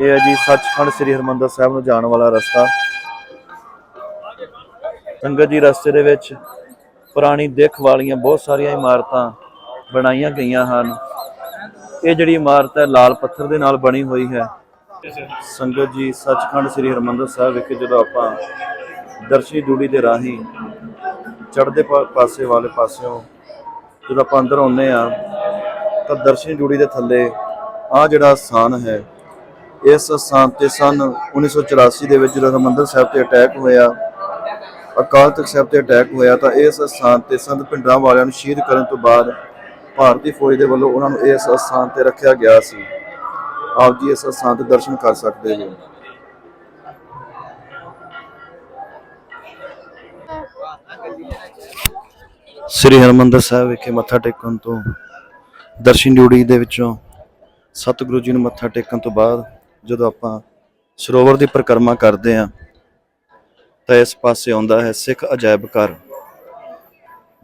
ਇਹ ਹੈ ਜੀ ਸੱਚਖੰਡ ਸ੍ਰੀ ਹਰਮੰਦਰ ਸਾਹਿਬ ਨੂੰ ਜਾਣ ਵਾਲਾ ਰਸਤਾ। ਸੰਗਤ ਜੀ ਰਸਤੇ ਦੇ ਵਿੱਚ ਪੁਰਾਣੀ ਦਿੱਖ ਵਾਲੀਆਂ ਬਹੁਤ ਸਾਰੀਆਂ ਇਮਾਰਤਾਂ ਬਣਾਈਆਂ ਗਈਆਂ ਹਨ। ਇਹ ਜਿਹੜੀ ਇਮਾਰਤ ਹੈ, ਲਾਲ ਪੱਥਰ ਦੇ ਨਾਲ ਬਣੀ ਹੋਈ ਹੈ। ਸੰਗਤ ਜੀ ਸੱਚਖੰਡ ਸ੍ਰੀ ਹਰਮੰਦਰ ਸਾਹਿਬ ਵਿਖੇ ਜਦੋਂ ਆਪਾਂ ਦਰਸ਼ਨੀ ਡਿਊਟੀ ਦੇ ਰਾਹੀਂ ਚੜ੍ਹਦੇ ਪਾਸੇ ਵਾਲੇ ਪਾਸਿਓਂ ਜਦੋਂ ਆਪਾਂ ਅੰਦਰ ਆਉਂਦੇ ਆ ਤਾਂ ਦਰਸ਼ਨੀ ਡਿਊਟੀ ਦੇ ਥੱਲੇ ਆ ਜਿਹੜਾ ਸਥਾਨ ਹੈ ਇਸ ਸਥਾਨ ਤੇ ਸਨ 1984 ਦੇ ਵਿੱਚ ਜਦੋਂ ਹਰਮੰਦਰ ਸਾਹਿਬ ਤੇ ਅਟੈਕ ਹੋਇਆ, ਅਕਾਲ ਤਖਤ ਸਾਹਿਬ ਤੇ ਅਟੈਕ ਹੋਇਆ ਤਾਂ ਇਸ ਸਥਾਨ ਤੇ ਸੰਤ ਪਿੰਡਰਾਂ ਵਾਲਿਆਂ ਨੂੰ ਸ਼ਹੀਦ ਕਰਨ ਤੋਂ ਬਾਅਦ ਭਾਰਤੀ ਫੌਜ ਦੇ ਵੱਲੋਂ ਉਹਨਾਂ ਨੂੰ ਇਸ ਸਥਾਨ ਤੇ ਰੱਖਿਆ ਗਿਆ ਸੀ। ਆਪ ਜੀ ਇਸ ਸਥਾਨ ਤੇ ਦਰਸ਼ਨ ਕਰ ਸਕਦੇ ਹੋ। ਸ੍ਰੀ ਹਰਮੰਦਰ ਸਾਹਿਬ ਵਿਖੇ ਮੱਥਾ ਟੇਕਣ ਤੋਂ, ਦਰਸ਼ਨ ਡਿਊਟੀ ਦੇ ਵਿੱਚੋਂ ਸਤਿਗੁਰੂ ਜੀ ਨੂੰ ਮੱਥਾ ਟੇਕਣ ਤੋਂ ਬਾਅਦ ਜਦੋਂ ਆਪਾਂ ਸਰੋਵਰ ਦੀ ਪਰਿਕਰਮਾ ਕਰਦੇ ਹਾਂ, ਤਾਂ ਇਸ ਪਾਸੇ ਆਉਂਦਾ ਹੈ ਸਿੱਖ ਅਜਾਇਬ ਘਰ,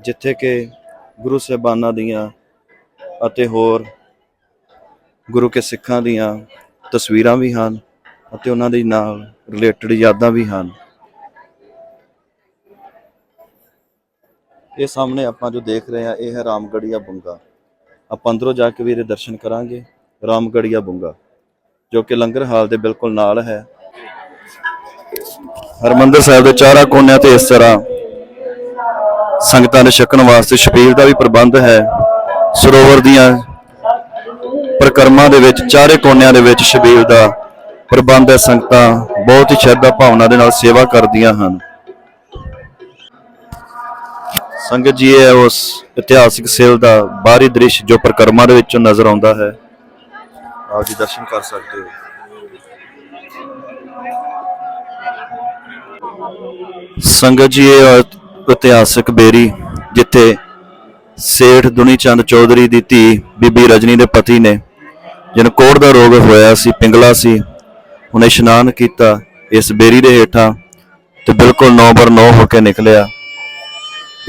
ਜਿੱਥੇ ਕਿ ਗੁਰੂ ਸਾਹਿਬਾਨਾਂ ਦੀਆਂ ਅਤੇ ਹੋਰ ਗੁਰੂ ਕੇ ਸਿੱਖਾਂ ਦੀਆਂ ਤਸਵੀਰਾਂ ਵੀ ਹਨ ਅਤੇ ਉਹਨਾਂ ਦੇ ਨਾਲ ਰਿਲੇਟਡ ਯਾਦਾਂ ਵੀ ਹਨ। ਇਹ ਸਾਹਮਣੇ ਆਪਾਂ ਜੋ ਦੇਖ ਰਹੇ ਹਾਂ, ਇਹ ਹੈ ਰਾਮਗੜੀਆ ਬੁੰਗਾ। ਆਪਾਂ ਅੰਦਰੋਂ ਜਾ ਕੇ ਵੀ ਇਹਦੇ ਦਰਸ਼ਨ ਕਰਾਂਗੇ, ਰਾਮਗੜੀਆ ਬੁੰਗਾ। ਜੋ ਕਿ ਲੰਗਰ ਹਾਲ ਦੇ ਬਿਲਕੁਲ ਨਾਲ ਹੈ। ਹਰਮੰਦਰ ਸਾਹਿਬ ਦੇ ਚਾਰਾਂ ਕੋਨਿਆਂ ਤੇ ਇਸ ਤਰ੍ਹਾਂ ਸੰਗਤਾਂ ਦੇ ਛਕਣ ਵਾਸਤੇ ਛਬੀਲ ਦਾ ਵੀ ਪ੍ਰਬੰਧ ਹੈ। ਸਰੋਵਰ ਦੀਆਂ ਪ੍ਰਕਰਮਾਂ ਦੇ ਵਿੱਚ ਚਾਰੇ ਕੋਨਿਆਂ ਦੇ ਵਿੱਚ ਛਬੀਲ ਦਾ ਪ੍ਰਬੰਧ ਹੈ। ਸੰਗਤਾਂ ਬਹੁਤ ਹੀ ਸ਼ਰਧਾ ਭਾਵਨਾ ਦੇ ਨਾਲ ਸੇਵਾ ਕਰਦੀਆਂ ਹਨ। ਸੰਗਤ ਜੀ, ਇਹ ਉਸ ਇਤਿਹਾਸਿਕ ਸੇਲ ਦਾ ਬਾਹਰੀ ਦ੍ਰਿਸ਼ ਜੋ ਪ੍ਰਕਰਮਾਂ ਦੇ ਵਿੱਚੋਂ ਨਜ਼ਰ ਆਉਂਦਾ ਹੈ। ਆਪ ਜੀ ਦਰਸ਼ਨ ਕਰ ਸਕਦੇ ਹੋ। ਸੰਗਤ ਜੀ, ਇਹ ਇਤਿਹਾਸਕ ਬੇਰੀ, ਜਿੱਥੇ ਸੇਠ ਦੁਨੀ ਚੰਦ ਚੌਧਰੀ ਦੀ ਧੀ ਬੀਬੀ ਰਜਨੀ ਦੇ ਪਤੀ ਨੇ ਜਿਹਨੂੰ ਕੋੜ ਦਾ ਰੋਗ ਹੋਇਆ ਸੀ, ਪਿੰਗਲਾ ਸੀ, ਉਹਨੇ ਇਸ਼ਨਾਨ ਕੀਤਾ ਇਸ ਬੇਰੀ ਦੇ ਹੇਠਾਂ ਤੇ ਬਿਲਕੁਲ 9 ਬਰ 9 ਹੋ ਕੇ ਨਿਕਲਿਆ।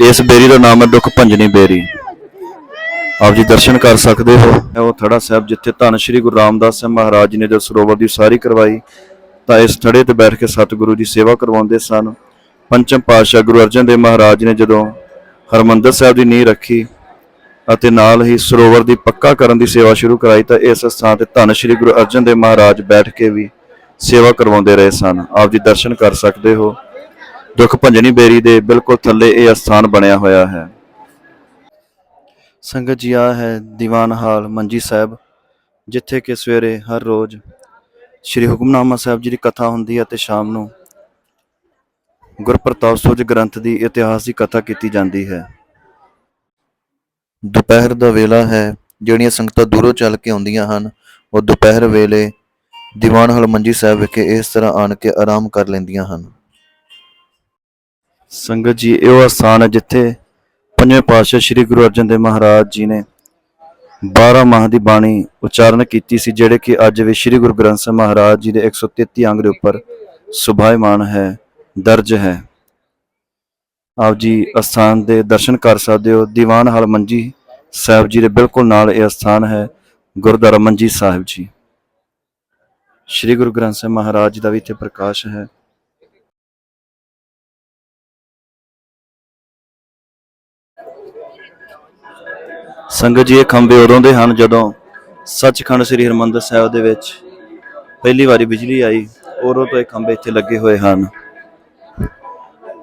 ਇਸ ਬੇਰੀ ਦਾ ਨਾਮ ਹੈ ਦੁੱਖ ਭੰਜਨੀ ਬੇਰੀ। ਆਪ ਜੀ ਦਰਸ਼ਨ ਕਰ ਸਕਦੇ ਹੋ। ਇਹ ਉਹ ਥੜਾ ਸਾਹਿਬ ਜਿੱਥੇ ਧੰਨ ਸ਼੍ਰੀ ਗੁਰੂ ਰਾਮਦਾਸ ਸਾਹਿਬ ਮਹਾਰਾਜ ਜੀ ਨੇ ਜੋ ਸਰੋਵਰ ਦੀ ਸਾਰੀ ਕਰਵਾਈ, ਤਾਂ ਇਸ ਥੜੇ ਤੇ ਬੈਠ ਕੇ ਸਤਿਗੁਰੂ ਦੀ ਸੇਵਾ ਕਰਵਾਉਂਦੇ ਸਨ। ਪੰਚਮ ਪਾਤਸ਼ਾਹ ਗੁਰੂ ਅਰਜਨ ਦੇਵ ਮਹਾਰਾਜ ਨੇ ਜਦੋਂ ਹਰਮੰਦਰ ਸਾਹਿਬ ਦੀ ਨੀਂਹ ਰੱਖੀ ਅਤੇ ਨਾਲ ਹੀ ਸਰੋਵਰ ਦੀ ਪੱਕਾ ਕਰਨ ਦੀ ਸੇਵਾ ਸ਼ੁਰੂ ਕਰਾਈ, ਤਾਂ ਇਸ ਸਥਾਨ ਤੇ ਧੰਨ ਸ਼੍ਰੀ ਗੁਰੂ ਅਰਜਨ ਦੇਵ ਮਹਾਰਾਜ ਬੈਠ ਕੇ ਵੀ ਸੇਵਾ ਕਰਵਾਉਂਦੇ ਰਹੇ ਸਨ। ਆਪ ਜੀ ਦਰਸ਼ਨ ਕਰ ਸਕਦੇ ਹੋ। ਦੁੱਖ ਭੰਜਨੀ ਬੇਰੀ ਦੇ ਬਿਲਕੁਲ ਥੱਲੇ ਇਹ ਅਸਥਾਨ ਬਣਿਆ ਹੋਇਆ ਹੈ। ਸੰਗਤ ਜੀ ਆ ਹੈ ਦੀਵਾਨ ਹਾਲ ਮੰਜੀ ਸਾਹਿਬ, ਜਿੱਥੇ ਕਿ ਸਵੇਰੇ ਹਰ ਰੋਜ਼ ਸ੍ਰੀ ਹੁਕਮਨਾਮਾ ਸਾਹਿਬ ਜੀ ਦੀ ਕਥਾ ਹੁੰਦੀ ਹੈ ਤੇ ਸ਼ਾਮ ਨੂੰ ਗੁਰਪ੍ਰਤਾਪ ਸੁਜ ਗ੍ਰੰਥ ਦੀ ਇਤਿਹਾਸ ਦੀ ਕਥਾ ਕੀਤੀ ਜਾਂਦੀ ਹੈ। ਦੁਪਹਿਰ ਦਾ ਵੇਲਾ ਹੈ, ਜਿਹੜੀਆਂ ਸੰਗਤਾਂ ਦੂਰੋਂ ਚੱਲ ਕੇ ਆਉਂਦੀਆਂ ਹਨ, ਉਹ ਦੁਪਹਿਰ ਵੇਲੇ ਦੀਵਾਨ ਹਾਲ ਮੰਜੀ ਸਾਹਿਬ ਵਿਖੇ ਇਸ ਤਰ੍ਹਾਂ ਆਣ ਕੇ ਆਰਾਮ ਕਰ ਲੈਂਦੀਆਂ ਹਨ। ਸੰਗਤ ਜੀ, ਇਹੋ ਉਹ ਸਥਾਨ ਹੈ ਜਿੱਥੇ ਪੰਜਵੇਂ ਪਾਤਸ਼ਾਹ ਸ੍ਰੀ ਗੁਰੂ ਅਰਜਨ ਦੇਵ ਮਹਾਰਾਜ ਜੀ ਨੇ 12 ਮਾਹ ਦੀ ਬਾਣੀ ਉਚਾਰਨ ਕੀਤੀ ਸੀ, ਜਿਹੜੇ ਕਿ ਅੱਜ ਵੀ ਸ੍ਰੀ ਗੁਰੂ ਗ੍ਰੰਥ ਸਾਹਿਬ ਮਹਾਰਾਜ ਜੀ ਦੇ 133 ਅੰਗ ਦੇ ਉੱਪਰ ਸੁਭਾਇਮਾਨ ਹੈ, ਦਰਜ ਹੈ। ਆਪ ਜੀ ਅਸਥਾਨ ਦੇ ਦਰਸ਼ਨ ਕਰ ਸਕਦੇ ਹੋ। ਦੀਵਾਨ ਹਾਲ ਮੰਜੀ ਸਾਹਿਬ ਜੀ ਦੇ ਬਿਲਕੁਲ ਨਾਲ ਇਹ ਅਸਥਾਨ ਹੈ, ਗੁਰਦੁਆਰਾ ਮੰਜੀ ਸਾਹਿਬ ਜੀ। ਸ੍ਰੀ ਗੁਰੂ ਗ੍ਰੰਥ ਸਾਹਿਬ ਮਹਾਰਾਜ ਜੀ ਦਾ ਵੀ ਇੱਥੇ ਪ੍ਰਕਾਸ਼ ਹੈ। ਸੰਗਤ ਜੀ, ਇਹ ਖੰਭੇ ਉਦੋਂ ਦੇ ਹਨ ਜਦੋਂ ਸੱਚਖੰਡ ਸ੍ਰੀ ਹਰਮੰਦਰ ਸਾਹਿਬ ਦੇ ਵਿੱਚ ਪਹਿਲੀ ਵਾਰੀ ਬਿਜਲੀ ਆਈ, ਉਦੋਂ ਤੋਂ ਇਹ ਖੰਭੇ ਇੱਥੇ ਲੱਗੇ ਹੋਏ ਹਨ।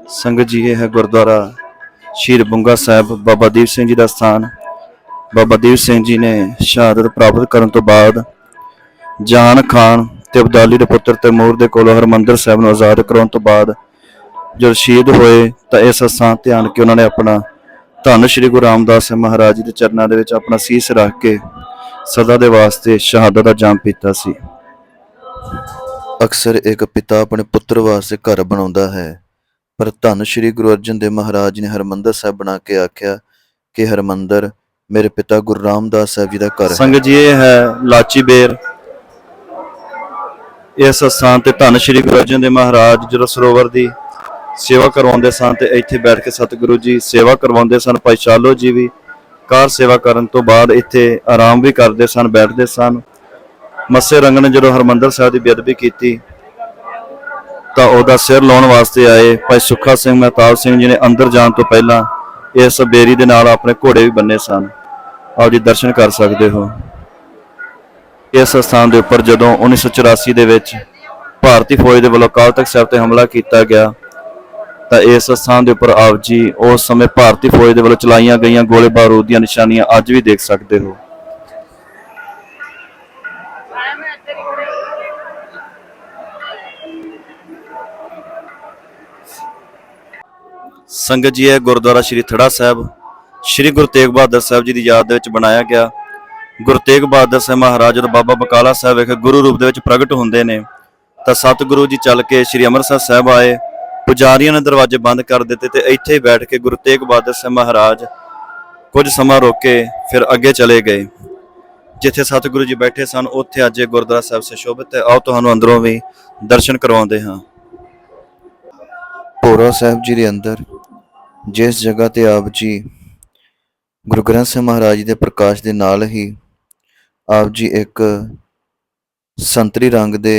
ਸੰਗਤ ਜੀ, ਇਹ ਹੈ ਗੁਰਦੁਆਰਾ ਸ਼ੀਰ ਬੁੰਗਾ ਸਾਹਿਬ, ਬਾਬਾ ਦੀਪ ਸਿੰਘ ਜੀ ਦਾ ਸਥਾਨ। ਬਾਬਾ ਦੀਪ ਸਿੰਘ ਜੀ ਨੇ ਸ਼ਹਾਦਤ ਪ੍ਰਾਪਤ ਕਰਨ ਤੋਂ ਬਾਅਦ ਜਾਨ, ਖਾਨ ਤੇ ਅਬਦਾਲੀ ਦੇ ਪੁੱਤਰ ਤੈਮੂਰ ਦੇ ਕੋਲੋਂ ਹਰਮੰਦਰ ਸਾਹਿਬ ਨੂੰ ਆਜ਼ਾਦ ਕਰਾਉਣ ਤੋਂ ਬਾਅਦ ਜਦ ਸ਼ਹੀਦ ਹੋਏ ਤਾਂ ਇਸ ਸਥਾਨ ਧਿਆਨ ਕੇ ਉਹਨਾਂ ਨੇ ਆਪਣਾ ਧੰਨ ਸ਼੍ਰੀ ਗੁਰੂ ਰਾਮਦਾਸ ਮਹਾਰਾਜ ਜੀ ਦੇ ਚਰਨਾਂ ਦੇ ਵਿੱਚ ਆਪਣਾ ਸੀਸ ਰੱਖ ਕੇ ਸਦਾ ਦੇ ਵਾਸਤੇ ਸ਼ਹਾਦਤ ਦਾ ਜਾਮ ਪੀਤਾ ਸੀ। ਅਕਸਰ ਇੱਕ ਪਿਤਾ ਆਪਣੇ ਪੁੱਤਰ ਵਾਸਤੇ ਘਰ ਬਣਾਉਂਦਾ ਹੈ, ਪਰ ਧੰਨ ਸ਼੍ਰੀ ਗੁਰੂ ਅਰਜਨ ਦੇਵ ਮਹਾਰਾਜ ਜੀ ਨੇ ਹਰਮੰਦਰ ਸਾਹਿਬ ਬਣਾ ਕੇ ਆਖਿਆ ਕਿ ਹਰਮੰਦਰ ਮੇਰੇ ਪਿਤਾ ਗੁਰੂ ਰਾਮਦਾਸ ਸਾਹਿਬ ਜੀ ਦਾ ਘਰ ਹੈ। ਸੰਗਤ ਜੀ, ਇਹ ਹੈ ਲਾਚੀ ਬੇਰ। ਇਸ ਸਥਾਨ ਤੇ ਧੰਨ ਸ਼੍ਰੀ ਗੁਰੂ ਅਰਜਨ ਦੇਵ ਮਹਾਰਾਜ ਜਦੋਂ ਸਰੋਵਰ ਦੀ ਸੇਵਾ ਕਰਵਾਉਂਦੇ ਸਨ ਤੇ ਇੱਥੇ ਬੈਠ ਕੇ ਸਤਿਗੁਰੂ ਜੀ ਸੇਵਾ ਕਰਵਾਉਂਦੇ ਸਨ, ਭਾਈ ਸ਼ਾਲੋ ਜੀ ਵੀ ਕਾਰ ਸੇਵਾ ਕਰਨ ਤੋਂ ਬਾਅਦ ਇੱਥੇ ਆਰਾਮ ਵੀ ਕਰਦੇ ਸਨ, ਬੈਠਦੇ ਸਨ। ਮੱਸੇ ਰੰਗ ਨੇ ਜਦੋਂ ਹਰਮੰਦਰ ਸਾਹਿਬ ਦੀ ਬੇਅਦਬੀ ਕੀਤੀ, ਤਾਂ ਉਹਦਾ ਸਿਰ ਲਾਉਣ ਵਾਸਤੇ ਆਏ। ਭਾਈ ਸੁੱਖਾ ਸਿੰਘ ਮਹਿਤਾਬ ਸਿੰਘ ਜੀ ਨੇ ਅੰਦਰ ਜਾਣ ਤੋਂ ਪਹਿਲਾਂ ਇਸ ਬੇਰੀ ਦੇ ਨਾਲ ਆਪਣੇ ਘੋੜੇ ਵੀ ਬੰਨੇ ਸਨ। ਆਪ ਜੀ ਦਰਸ਼ਨ ਕਰ ਸਕਦੇ ਹੋ। ਇਸ ਸਥਾਨ ਦੇ ਉੱਪਰ ਜਦੋਂ 1984 ਦੇ ਵਿੱਚ ਭਾਰਤੀ ਫੌਜ ਦੇ ਵੱਲੋਂ ਅਕਾਲ ਤਖਤ ਸਾਹਿਬ ਤੇ ਹਮਲਾ ਕੀਤਾ ਗਿਆ ਤਾਂ ਇਸ ਸਥਾਨ ਦੇ ਉੱਪਰ ਆਪ ਜੀ ਉਸ ਸਮੇਂ ਭਾਰਤੀ ਫੌਜ ਦੇ ਵੱਲੋਂ ਚਲਾਈਆਂ ਗਈਆਂ ਗੋਲੇ ਬਾਰੂਦ ਦੀਆਂ ਨਿਸ਼ਾਨੀਆਂ ਅੱਜ ਵੀ ਦੇਖ ਸਕਦੇ ਹੋ। ਸੰਗਤ ਜੀ, ਇਹ ਗੁਰਦੁਆਰਾ ਸ੍ਰੀ ਥੜਾ ਸਾਹਿਬ, ਸ੍ਰੀ ਗੁਰੂ ਤੇਗ ਬਹਾਦਰ ਸਾਹਿਬ ਜੀ ਦੀ ਯਾਦ ਦੇ ਵਿੱਚ ਬਣਾਇਆ ਗਿਆ। ਗੁਰੂ ਤੇਗ ਬਹਾਦਰ ਸਾਹਿਬ ਮਹਾਰਾਜ ਜਦੋਂ ਬਾਬਾ ਬਕਾਲਾ ਸਾਹਿਬ ਵਿਖੇ ਗੁਰੂ ਰੂਪ ਦੇ ਵਿੱਚ ਪ੍ਰਗਟ ਹੁੰਦੇ ਨੇ। ਤਾਂ ਸਤਿਗੁਰੂ ਜੀ ਚੱਲ ਕੇ ਸ੍ਰੀ ਅੰਮ੍ਰਿਤਸਰ ਸਾਹਿਬ ਆਏ। ਪੁਜਾਰੀਆਂ ਨੇ ਦਰਵਾਜ਼ੇ ਬੰਦ ਕਰ ਦਿੱਤੇ ਤੇ ਇੱਥੇ ਹੀ ਬੈਠ ਕੇ ਗੁਰੂ ਤੇਗ ਬਹਾਦਰ ਸਾਹਿਬ ਮਹਾਰਾਜ ਕੁਝ ਸਮਾਂ ਰੋਕੇ ਫਿਰ ਅੱਗੇ ਚਲੇ ਗਏ। ਜਿੱਥੇ ਸਤਿਗੁਰੂ ਜੀ ਬੈਠੇ ਸਨ, ਉੱਥੇ ਅੱਜ ਇਹ ਗੁਰਦੁਆਰਾ ਸਾਹਿਬ ਸੁਸ਼ੋਭਿਤ ਹੈ। ਆਓ ਤੁਹਾਨੂੰ ਅੰਦਰੋਂ ਵੀ ਦਰਸ਼ਨ ਕਰਵਾਉਂਦੇ ਹਾਂ। ਭੋਰਾ ਸਾਹਿਬ ਜੀ ਦੇ ਅੰਦਰ ਜਿਸ ਜਗ੍ਹਾ ਤੇ ਆਪ ਜੀ ਗੁਰੂ ਗ੍ਰੰਥ ਸਾਹਿਬ ਮਹਾਰਾਜ ਜੀ ਦੇ ਪ੍ਰਕਾਸ਼ ਦੇ ਨਾਲ ਹੀ ਆਪ ਜੀ ਇੱਕ ਸੰਤਰੀ ਰੰਗ ਦੇ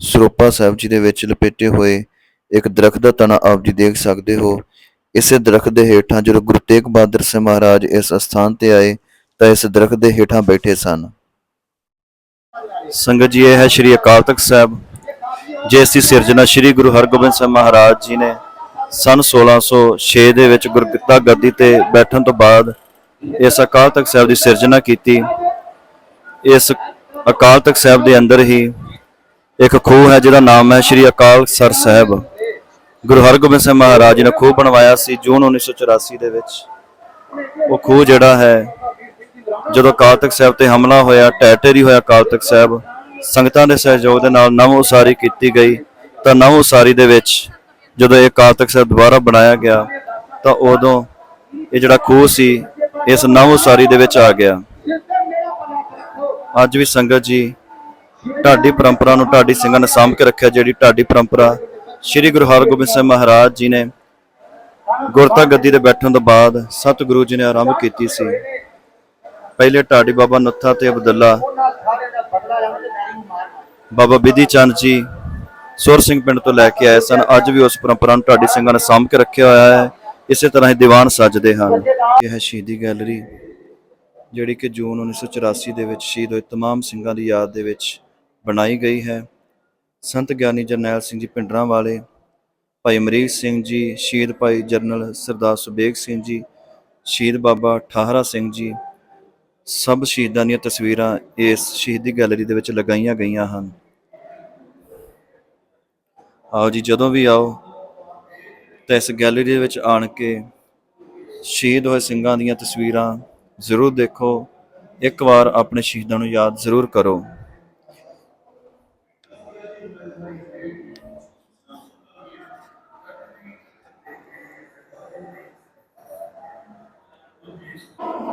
ਸਰੋਪਾ ਸਾਹਿਬ ਜੀ ਦੇ ਵਿੱਚ ਲਪੇਟੇ ਹੋਏ ਇੱਕ ਦਰਖਤ ਦਾ ਤਣਾ ਆਪ ਜੀ ਦੇਖ ਸਕਦੇ ਹੋ। ਇਸੇ ਦਰਖਤ ਦੇ ਹੇਠਾਂ ਜਦੋਂ ਗੁਰੂ ਤੇਗ ਬਹਾਦਰ ਸਿੰਘ ਮਹਾਰਾਜ ਇਸ ਸਥਾਨ ਤੇ ਆਏ, ਤਾਂ ਇਸ ਦਰਖਤ ਦੇ ਹੇਠਾਂ ਬੈਠੇ ਸਨ। ਸੰਗਤ ਜੀ, ਇਹ ਹੈ ਸ੍ਰੀ ਅਕਾਲ ਤਖਤ ਸਾਹਿਬ ਜਿਸ ਦੀ ਸਿਰਜਣਾ ਸ੍ਰੀ ਗੁਰੂ ਹਰਗੋਬਿੰਦ ਸਾਹਿਬ ਮਹਾਰਾਜ ਜੀ ਨੇ ਸਨ 1606 ਦੇ ਵਿੱਚ ਗੁਰਗੱਤਾ ਗੱਦੀ ਤੇ ਬੈਠਣ ਤੋਂ ਬਾਅਦ ਇਸ ਅਕਾਲ ਤਖਤ ਸਾਹਿਬ ਦੀ ਸਿਰਜਣਾ ਕੀਤੀ। ਇਸ ਅਕਾਲ ਤਖਤ ਸਾਹਿਬ ਦੇ ਅੰਦਰ ਹੀ ਇੱਕ ਖੂਹ ਹੈ ਜਿਹਦਾ ਨਾਮ ਹੈ ਸ੍ਰੀ ਅਕਾਲ ਸਰ ਸਾਹਿਬ। ਗੁਰੂ ਹਰਗੋਬਿੰਦ ਸਿੰਘ ਮਹਾਰਾਜ ਜੀ ਨੇ ਖੂਹ ਬਣਵਾਇਆ ਸੀ ਜੂਨ 1984 ਦੇ ਵਿੱਚ। ਉਹ ਖੂਹ ਜਿਹੜਾ ਹੈ, ਜਦੋਂ ਅਕਾਲ ਤਖਤ ਸਾਹਿਬ ਤੇ ਹਮਲਾ ਹੋਇਆ ਟੈਟੇਰੀ ਹੋਇਆ ਅਕਾਲ ਤਖਤ ਸਾਹਿਬ, ਸੰਗਤਾਂ ਦੇ ਸਹਿਯੋਗ ਦੇ ਨਾਲ ਨਵ ਉਸਾਰੀ ਕੀਤੀ ਗਈ। ਤਾਂ ਨਵ ਉਸਾਰੀ ਦੇ ਵਿੱਚ ਜਦੋਂ ਇਹ ਅਕਾਲ ਤਖਤ ਸਾਹਿਬ ਦੁਬਾਰਾ ਬਣਾਇਆ ਗਿਆ, ਤਾਂ ਉਦੋਂ ਇਹ ਜਿਹੜਾ ਖੂਹ ਸੀ, ਇਸ ਨਵ ਉਸਾਰੀ ਦੇ ਵਿੱਚ ਆ ਗਿਆ। ਅੱਜ ਵੀ ਸੰਗਤ ਜੀ, ਢਾਡੀ ਪਰੰਪਰਾ ਨੂੰ ਢਾਡੀ ਸਿੰਘਾਂ ਨੇ ਸਾਂਭ ਕੇ ਰੱਖਿਆ, ਜਿਹੜੀ ਢਾਡੀ ਪਰੰਪਰਾ ਸ੍ਰੀ ਗੁਰੂ ਹਰਗੋਬਿੰਦ ਸਾਹਿਬ ਮਹਾਰਾਜ ਜੀ ਨੇ ਗੁਰਤਾ ਗੱਦੀ ਤੇ ਬੈਠਣ ਤੋਂ ਬਾਅਦ ਸਤਿਗੁਰੂ ਜੀ ਨੇ ਆਰੰਭ ਕੀਤੀ ਸੀ ਪਹਿਲੇ ਢਾਡੀ ਬਾਬਾ ਨੱਥਾ ਤੇ ਅਬਦੁੱਲਾ ਬਾਬਾ ਬਿਧੀ ਚੰਦ ਜੀ ਸੁਰ ਸਿੰਘ ਪਿੰਡ ਤੋਂ ਲੈ ਕੇ ਆਏ ਸਨ ਅੱਜ ਵੀ ਉਸ ਪਰੰਪਰਾ ਨੂੰ ਢਾਡੀ ਸਿੰਘਾਂ ਨੇ ਸਾਂਭ ਕੇ ਰੱਖਿਆ ਹੋਇਆ ਹੈ ਇਸੇ ਤਰ੍ਹਾਂ ਹੀ ਦੀਵਾਨ ਸੱਜਦੇ ਹਨ ਇਹ ਹੈ ਸ਼ਹੀਦੀ ਗੈਲਰੀ ਜਿਹੜੀ ਕਿ ਜੂਨ 1984 ਦੇ ਵਿੱਚ ਸ਼ਹੀਦ ਹੋਏ तमाम ਸਿੰਘਾਂ ਦੀ ਯਾਦ ਦੇ ਵਿੱਚ ਬਣਾਈ ਗਈ ਹੈ ਸੰਤ ਗਿਆਨੀ ਜਰਨੈਲ ਸਿੰਘ ਜੀ ਪਿੰਡਰਾਂ ਵਾਲੇ, ਭਾਈ ਅਮਰੀਕ ਸਿੰਘ ਜੀ, ਸ਼ਹੀਦ ਭਾਈ ਜਰਨਲ ਸਰਦਾਰ ਸੁਬੇਗ ਸਿੰਘ ਜੀ, ਸ਼ਹੀਦ ਬਾਬਾ ਠਾਹਰਾ ਸਿੰਘ ਜੀ, ਸਭ ਸ਼ਹੀਦਾਂ ਦੀਆਂ ਤਸਵੀਰਾਂ ਇਸ ਸ਼ਹੀਦੀ ਗੈਲਰੀ ਦੇ ਵਿੱਚ ਲਗਾਈਆਂ ਗਈਆਂ ਹਨ। ਆਓ ਜੀ, ਜਦੋਂ ਵੀ ਆਓ, ਤਾਂ ਇਸ ਗੈਲਰੀ ਦੇ ਵਿੱਚ ਆਣ ਕੇ ਸ਼ਹੀਦ ਹੋਏ ਸਿੰਘਾਂ ਦੀਆਂ ਤਸਵੀਰਾਂ ਜ਼ਰੂਰ ਦੇਖੋ। ਇੱਕ ਵਾਰ ਆਪਣੇ ਸ਼ਹੀਦਾਂ ਨੂੰ ਯਾਦ ਜ਼ਰੂਰ ਕਰੋ।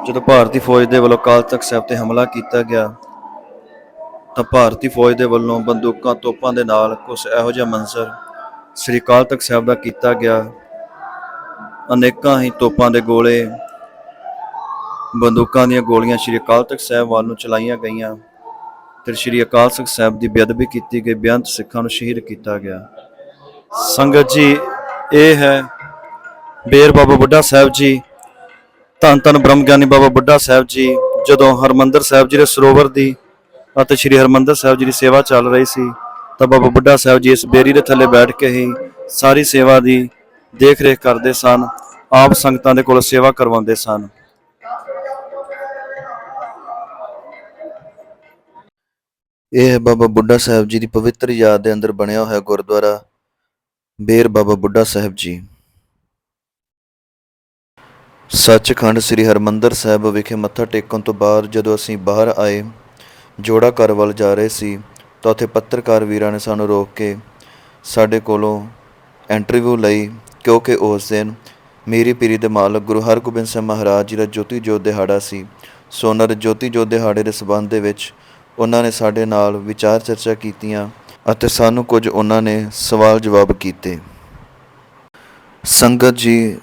ਜਦੋਂ ਭਾਰਤੀ ਫੌਜ ਦੇ ਵੱਲੋਂ ਅਕਾਲ ਤਖਤ ਸਾਹਿਬ ਤੇ ਹਮਲਾ ਕੀਤਾ ਗਿਆ, ਤਾਂ ਭਾਰਤੀ ਫੌਜ ਦੇ ਵੱਲੋਂ ਬੰਦੂਕਾਂ, ਤੋਪਾਂ ਦੇ ਨਾਲ ਕੁਝ ਇਹੋ ਜਿਹਾ ਮੰਜ਼ਰ ਸ੍ਰੀ ਅਕਾਲ ਤਖਤ ਸਾਹਿਬ ਦਾ ਕੀਤਾ ਗਿਆ। ਅਨੇਕਾਂ ਹੀ ਤੋਪਾਂ ਦੇ ਗੋਲੇ, ਬੰਦੂਕਾਂ ਦੀਆਂ ਗੋਲੀਆਂ ਸ੍ਰੀ ਅਕਾਲ ਤਖਤ ਸਾਹਿਬ ਵੱਲ ਨੂੰ ਚਲਾਈਆਂ ਗਈਆਂ ਤੇ ਸ੍ਰੀ ਅਕਾਲ ਤਖਤ ਸਾਹਿਬ ਦੀ ਬੇਅਦਬੀ ਕੀਤੀ ਗਈ, ਬੇਅੰਤ ਸਿੱਖਾਂ ਨੂੰ ਸ਼ਹੀਦ ਕੀਤਾ ਗਿਆ। ਸੰਗਤ ਜੀ, ਇਹ ਹੈ ਬੇਰ ਬਾਬਾ ਬੁੱਢਾ ਸਾਹਿਬ ਜੀ ਧੰਨ ਧੰਨ ਬ੍ਰਹਮ ਗਿਆਨੀ ਬਾਬਾ ਬੁੱਢਾ ਸਾਹਿਬ ਜੀ, ਜਦੋਂ ਹਰਮੰਦਰ ਸਾਹਿਬ ਜੀ ਦੇ ਸਰੋਵਰ ਦੀ ਅਤੇ ਸ੍ਰੀ ਹਰਮੰਦਰ ਸਾਹਿਬ ਜੀ ਦੀ ਸੇਵਾ ਚੱਲ ਰਹੀ ਸੀ, ਤਾਂ ਬਾਬਾ ਬੁੱਢਾ ਸਾਹਿਬ ਜੀ ਇਸ ਬੇਰੀ ਦੇ ਥੱਲੇ ਬੈਠ ਕੇ ਹੀ ਸਾਰੀ ਸੇਵਾ ਦੀ ਦੇਖ ਰੇਖ ਕਰਦੇ ਸਨ, ਆਪ ਸੰਗਤਾਂ ਦੇ ਕੋਲ ਸੇਵਾ ਕਰਵਾਉਂਦੇ ਸਨ। ਇਹ ਹੈ ਬਾਬਾ ਬੁੱਢਾ ਸਾਹਿਬ ਜੀ ਦੀ ਪਵਿੱਤਰ ਯਾਦ ਦੇ ਅੰਦਰ ਬਣਿਆ ਹੋਇਆ ਗੁਰਦੁਆਰਾ ਬੇਰ ਬਾਬਾ ਬੁੱਢਾ ਸਾਹਿਬ ਜੀ। ਸੱਚਖੰਡ ਸ੍ਰੀ ਹਰਮੰਦਰ ਸਾਹਿਬ ਵਿਖੇ ਮੱਥਾ ਟੇਕਣ ਤੋਂ ਬਾਅਦ ਜਦੋਂ ਅਸੀਂ ਬਾਹਰ ਆਏ, ਜੋੜਾ ਘਰ ਵੱਲ ਜਾ ਰਹੇ ਸੀ, ਤਾਂ ਉੱਥੇ ਪੱਤਰਕਾਰ ਵੀਰਾਂ ਨੇ ਸਾਨੂੰ ਰੋਕ ਕੇ ਸਾਡੇ ਕੋਲੋਂ ਇੰਟਰਵਿਊ ਲਈ, ਕਿਉਂਕਿ ਉਸ ਦਿਨ ਮੇਰੀ ਪੀਰੀ ਦੇ ਮਾਲਕ ਗੁਰੂ ਹਰਗੋਬਿੰਦ ਸਿੰਘ ਮਹਾਰਾਜ ਜੀ ਦਾ ਜੋਤੀ ਜੋਤ ਦਿਹਾੜਾ ਸੀ। ਸੋ ਦੇ ਜੋਤੀ ਜੋਤ ਦਿਹਾੜੇ ਦੇ ਸਬੰਧ ਦੇ ਵਿੱਚ ਉਹਨਾਂ ਨੇ ਸਾਡੇ ਨਾਲ ਵਿਚਾਰ ਚਰਚਾ ਕੀਤੀਆਂ ਅਤੇ ਸਾਨੂੰ ਕੁਝ ਉਹਨਾਂ ਨੇ ਸਵਾਲ ਜਵਾਬ ਕੀਤੇ। ਸੰਗਤ ਜੀ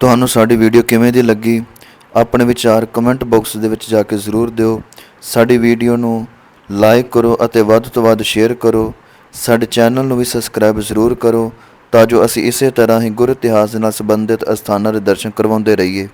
ਤੁਹਾਨੂੰ ਸਾਡੀ ਵੀਡੀਓ ਕਿਵੇਂ ਦੀ ਲੱਗੀ, ਆਪਣੇ ਵਿਚਾਰ ਕਮੈਂਟ ਬਾਕਸ ਦੇ ਵਿੱਚ ਜਾ ਕੇ ਜ਼ਰੂਰ ਦਿਓ। ਸਾਡੀ ਵੀਡੀਓ ਨੂੰ ਲਾਈਕ ਕਰੋ ਅਤੇ ਵੱਧ ਤੋਂ ਵੱਧ ਸ਼ੇਅਰ ਕਰੋ। ਸਾਡੇ ਚੈਨਲ ਨੂੰ ਵੀ ਸਬਸਕ੍ਰਾਈਬ ਜ਼ਰੂਰ ਕਰੋ ਤਾਂ ਜੋ ਅਸੀਂ ਇਸੇ ਤਰ੍ਹਾਂ ਹੀ ਗੁਰ ਇਤਿਹਾਸ ਨਾਲ ਸੰਬੰਧਿਤ ਅਸਥਾਨਾਂ ਦੇ ਦਰਸ਼ਨ ਕਰਵਾਉਂਦੇ ਰਹੀਏ।